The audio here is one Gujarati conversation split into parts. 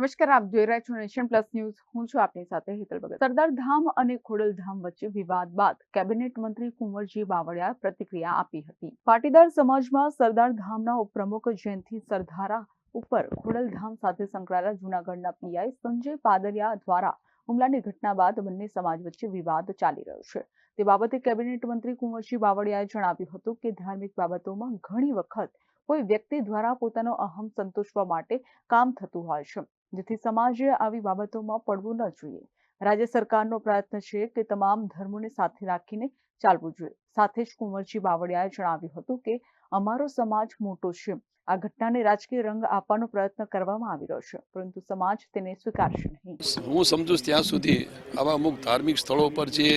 નમસ્કાર, આપ જોઈ રહ્યા છો નેશન પ્લસ ન્યૂઝ. હું છું આપની સાથે હેતલ ભગત. સરદાર ધામ અને ખોડલધામ વચ્ચે વિવાદ બાદ કેબિનેટ મંત્રી કુંવરજી બાવળિયા પ્રતિક્રિયા આપી હતી. પાટીદાર સમાજમાં સરદાર ધામના ઉપપ્રમુખ જયંતિ સરધારા ઉપર ખોડલધામ સાથે સંકળાયેલા જૂનાગઢના પીઆઈ સંજય પાદરિયા દ્વારા હુમલાની ઘટના બાદ બંને સમાજ વચ્ચે વિવાદ ચાલી રહ્યો છે. તે બાબતે કેબિનેટ મંત્રી કુંવરજી બાવળિયાએ જણાવ્યું હતું કે ધાર્મિક બાબતોમાં ઘણી વખત કોઈ વ્યક્તિ દ્વારા પોતાનો અહમ સંતોષવા માટે કામ થતું હોય છે. જેથી સમાજે આવી બાબતોમાં પડવું ન જોઈએ. રાજ્ય સરકારનો પ્રયત્ન છે કે તમામ ધર્મોને સાથે રાખીને ચાલવું જોઈએ. સાથે જ કુંવરજી બાવળિયાએ જણાવ્યું હતું કે, અમારો સમાજ મોટો છે. આ ઘટનાને રાજકીય રંગ આપવાનો પ્રયત્ન કરવામાં આવી રહ્યો છે. પરંતુ સમાજ તેને સ્વીકારશે નહીં. હું સમજુ ત્યાં સુધી આવા અમુક ધાર્મિક સ્થળો પર જે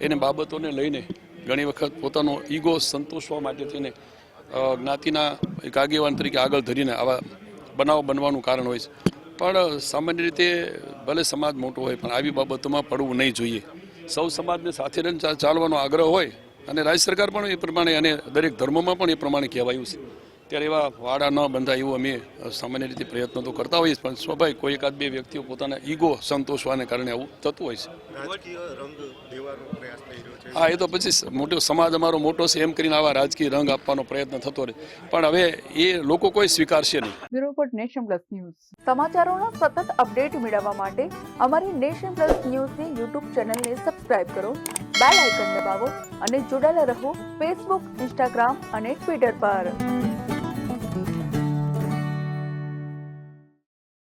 એને બાબતોને લઈને ઘણી વખત પોતાનો ઈગો સંતોષવા માટે થઈને જ્ઞાતિના એક આગેવાન તરીકે આગળ ધરીને આવા બનાવ બનવાનું કારણ હોય છે. પણ સામાન્ય રીતે ભલે સમાજ મોટો હોય, પણ આવી બાબતોમાં પડવું નહીં જોઈએ. સૌ સમાજને સાથે રહીને ચાલવાનો આગ્રહ હોય અને રાજ્ય સરકાર પણ એ પ્રમાણે અને દરેક ધર્મોમાં પણ એ પ્રમાણે કહેવાયું છે. ત્યારે એવા વાડા ન બંધાય એવું અમે સામાન્ય રીતે પ્રયત્નો તો કરતા હોઈએ પણ સ્વાભાવિક કોઈ એકાદ બે વ્યક્તિઓ પોતાના ઈગો સંતોષવાને કારણે આવું થતું હોય છે. રાજકીય રંગ દેવાનો પ્રયાસ થઈ રહ્યો છે. હા એ તો પછી મોટો સમાજ અમારો મોટો છે એમ કરીને આવા રાજકીય રંગ આપવાનો પ્રયત્ન થતો રહે. પણ હવે એ લોકો કોઈ સ્વીકારશે નહીં. Bureau report Nation Plus News. સમાચારોના સતત અપડેટ મેળવવા માટે અમારી નેશન પ્લસ ન્યૂઝની યુટ્યુબ ચેનલને સબસ્ક્રાઇબ કરો બેલ આઇકન દબાવો અને જોડાયેલા રહો ફેસબુક ઇન્સ્ટાગ્રામ અને ટ્વિટર પર.